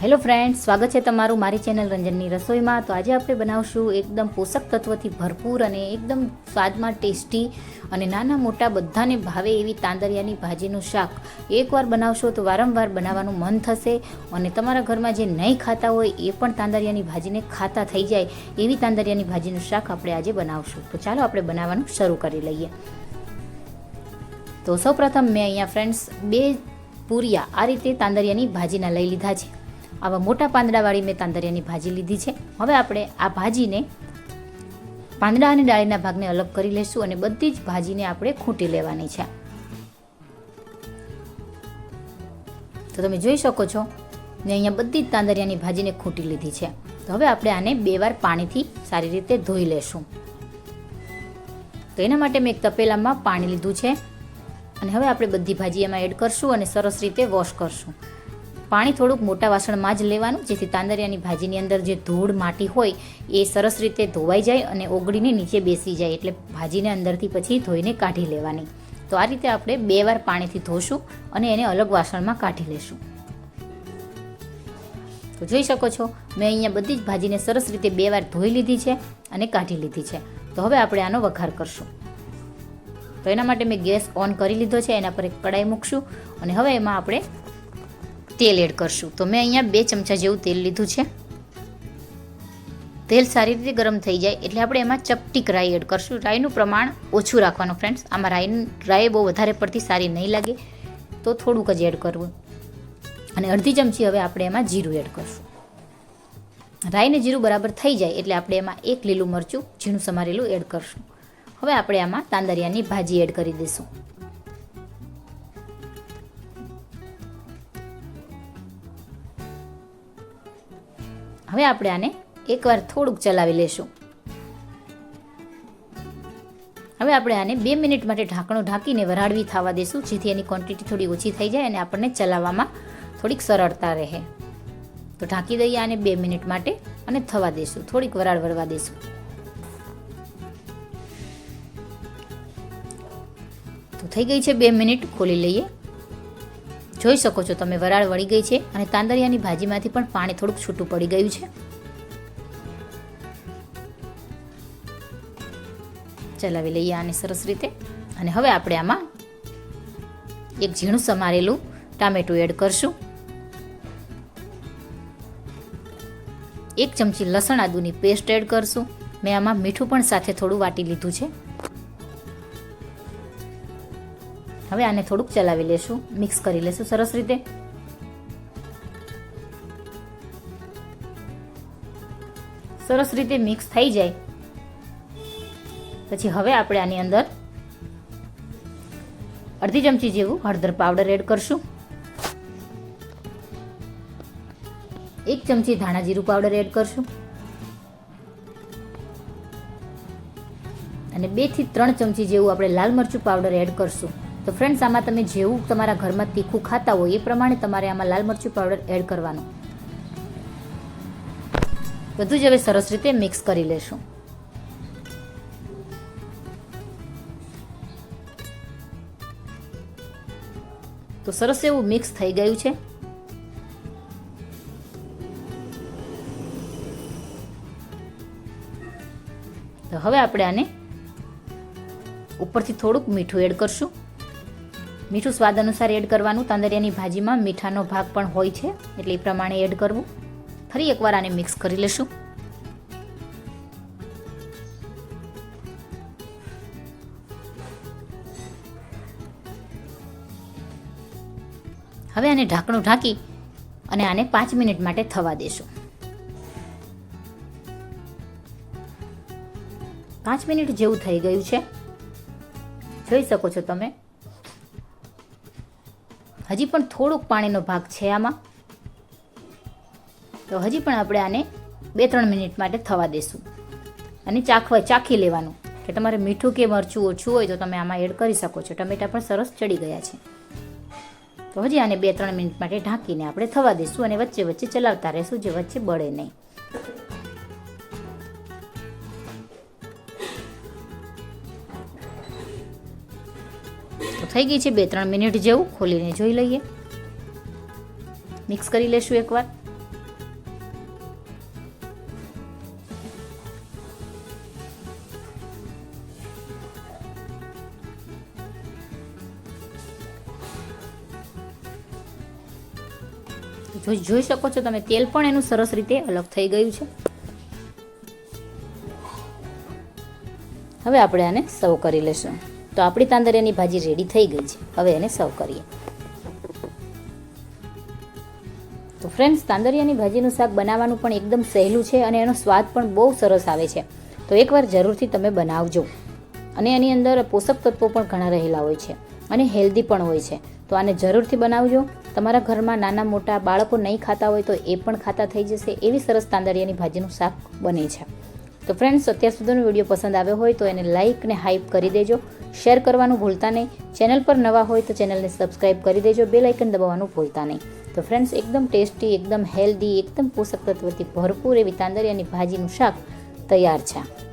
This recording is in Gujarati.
હેલો ફ્રેન્ડ સ્વાગત છે તમારું મારી ચેનલ રંજનની રસોઈમાં. તો આજે આપણે બનાવશું એકદમ પોષક તત્વથી ભરપૂર અને એકદમ સ્વાદમાં ટેસ્ટી અને નાના મોટા બધાને ભાવે એવી તાંદરિયાની ભાજીનું શાક. એકવાર બનાવશો તો વારંવાર બનાવવાનું મન થશે અને તમારા ઘરમાં જે નહીં ખાતા હોય એ પણ તાંદરિયાની ભાજીને ખાતા થઈ જાય એવી તાંદરિયાની ભાજીનું શાક આપણે આજે બનાવશું. તો ચાલો આપણે બનાવવાનું શરૂ કરી લઈએ. તો સૌપ્રથમ મેં અહીંયા ફ્રેન્ડ્સ બે પૂરિયા આ રીતે તાંદરિયાની ભાજીના લઈ લીધા છે. આવા મોટા પાંદડાવાળી મેં તાંદરિયાની ભાજી લીધી છે. હવે આપણે આ ભાજીને પાંદડા અને ડાળીના ભાગને અલગ કરી લઈશું અને બધી જ ભાજીને આપણે ખૂંટી લેવાની છે. તો તમે જોઈ શકો છો, મેં અહીંયા બધી જ તાંદરિયાની ભાજીને ખૂંટી લીધી છે. તો હવે આપણે આને બે વાર પાણીથી સારી રીતે ધોઈ લેશું. તો એના માટે મેં એક તપેલામાં પાણી લીધું છે. અને હવે આપણે બધી ભાજી એમાં એડ કરશું અને સરસ રીતે વોશ કરશું. પાણી થોડુંક મોટા વાસણમાં જ લેવાનું, જેથી તાંદરિયાની ભાજીની અંદર જે ધૂળ માટી હોય, એ સરસ રીતે ધોવાઈ જાય અને ઓગળીને નીચે બેસી જાય, એટલે ભાજીને અંદરથી પછી ધોઈને કાઢી લેવાની. તો આ રીતે આપણે બે વાર પાણીથી ધોશું અને એને અલગ વાસણમાં કાઢી લેશું. તો જોઈ શકો છો, મેં અહીંયા બધી જ ભાજીને સરસ રીતે બે વાર ધોઈ લીધી છે અને કાઢી લીધી છે. તો હવે આપણે આનો વઘાર કરશું. તો એના માટે મેં ગેસ ઓન કરી લીધો છે, એના પર એક કડાઈ મૂકશું અને હવે એમાં આપણે તેલ એડ કરશું. તો મેં અહીંયા બે ચમચા જેવું તેલ લીધું છે. તેલ સારી રીતે ગરમ થઈ જાય એટલે આપણે એમાં ચપટીક રાઈ એડ કરશું. રાઈનું પ્રમાણ ઓછું રાખવાનું ફ્રેન્ડ્સ આમાં રાઈ રાઈ બહુ વધારે પડતી સારી નહીં લાગે. તો થોડુંક જ એડ કરવું. અને અડધી ચમચી હવે આપણે એમાં જીરું એડ કરશું. રાઈને જીરું બરાબર થઈ જાય એટલે આપણે એમાં એક લીલું મરચું, ઝીણું સમારેલું એડ કરશું. હવે આપણે આમાં તાંદરિયાની ભાજી એડ કરી દઈશું. હવે આપણે આને એકવાર થોડુંક ચલાવી લેશું. હવે આપણે આને બે મિનિટ માટે ઢાંકણું ઢાંકીને વરાળવી થવા દેશું, જેથી એની ક્વોન્ટિટી થોડી ઓછી થઈ જાય અને આપણને ચલાવવામાં થોડીક સરળતા રહે. તો ઢાંકી દઈએ આને બે મિનિટ માટે અને થવા દેશું, થોડીક વરાળ વળવા દેશું. તો થઈ ગઈ છે બે મિનિટ, ખોલી લઈએ. જોઈ શકો છો તમે, વરાળ વળી ગઈ છે અને તાંદરિયાની ભાજીમાંથી પણ પાણી થોડુંક છૂટું પડી ગયું છે. ચલાવી લઈએ આને સરસ રીતે. અને હવે આપણે આમાં એક ઝીણું સમારેલું ટામેટું એડ કરશું. એક ચમચી લસણ આદુની પેસ્ટ એડ કરશું. મેં આમાં મીઠું પણ સાથે થોડું વાટી લીધું છે. હવે આને થોડુંક ચલાવી લેશું. મિક્સ કરી લેશું સરસ રીતે. સરસ રીતે મિક્સ થઈ જાય. પછી હવે આપણે આની અંદર અડધી ચમચી જેવું હળદર પાવડર એડ કરશું. એક ચમચી ધાણા જીરું પાવડર એડ કરશું. અને બેથી ત્રણ ચમચી જેવું આપણે લાલ મરચું પાવડર એડ કરશું. તો ફ્રેન્ડ્સ આમાં તમે જેવું તમારા ઘરમાં તીખું ખાતા હોય, એ પ્રમાણે તમારે આમાં લાલ મરચું પાવડર એડ કરવાનું. બધું જ હવે સરસ રીતે મિક્સ કરી લેશું. તો સરસ એવું મિક્સ થઈ ગયું છે. તો હવે આપણે આને ઉપરથી થોડુંક મીઠું એડ કરશું. મીઠું સ્વાદ અનુસાર એડ કરવાનું. તાંદરિયાની ભાજીમાં મીઠાનો ભાગ પણ હોય છે, એટલે એ પ્રમાણે એડ કરવું. ફરી એકવાર આને મિક્સ કરી લેશું. હવે આને ઢાંકણું ઢાંકી અને આને પાંચ મિનિટ માટે થવા દેશું. પાંચ મિનિટ જેવું થઈ ગયું છે. જોઈ શકો છો તમે. હજી પણ થોડુંક પાણીનો ભાગ છે આમાં. તો હજી પણ આપણે આને બે ત્રણ મિનિટ માટે થવા દેશું. અને ચાખવા ચાખી લેવાનું. કે તમારે મીઠું કે મરચું ઓછું હોય તો તમે આમાં એડ કરી શકો છો. ટમેટા પણ સરસ ચડી ગયા છે. તો હજી આને બે ત્રણ મિનિટ માટે ઢાંકીને આપણે થવા દઈશું અને વચ્ચે વચ્ચે ચલાવતા રહીશું જે વચ્ચે બળે નહીં. થઈ ગઈ છે, બે ત્રણ મિનિટ જેવું ખોલીને જોઈ લઈએ. મિક્સ કરી લેશું એકવાર. જોઈ શકો છો તમે, તેલ પણ એનું સરસ રીતે અલગ થઈ ગયું છે. હવે આપણે આને સર્વ કરી લેશું. તો આપણી તાંદરિયાની ભાજી રેડી થઈ ગઈ છે. હવે એને સર્વ કરીએ. તો ફ્રેન્ડ્સ તાંદરિયાની ભાજીનું શાક બનાવવાનું પણ એકદમ સહેલું છે અને એનો સ્વાદ પણ બહુ સરસ આવે છે. તો એકવાર જરૂરથી તમે બનાવજો. અને એની અંદર પોષક તત્વો પણ ઘણા રહેલા હોય છે અને હેલ્ધી પણ હોય છે. તો આને જરૂરથી બનાવજો. તમારા ઘરમાં નાના મોટા બાળકો નહીં ખાતા હોય તો એ પણ ખાતા થઈ જશે. એવી સરસ તાંદરિયાની ભાજીનું શાક બને છે. તો ફ્રેન્ડ્સ અત્યાર સુધીનો વીડિયો પસંદ આવ્યો હોય તો એને લાઇક ને હાઇપ કરી દેજો. શેર કરવાનું ભૂલતા નહીં. ચેનલ પર નવા હોય તો ચેનલને સબસ્ક્રાઇબ કરી દેજો. બે લાઇકન દબાવવાનું ભૂલતા નહીં. તો ફ્રેન્ડ્સ એકદમ ટેસ્ટી એકદમ હેલ્ધી એકદમ પોષક તત્વથી ભરપૂર એવી તાંદરિયાની ભાજીનું શાક તૈયાર છે.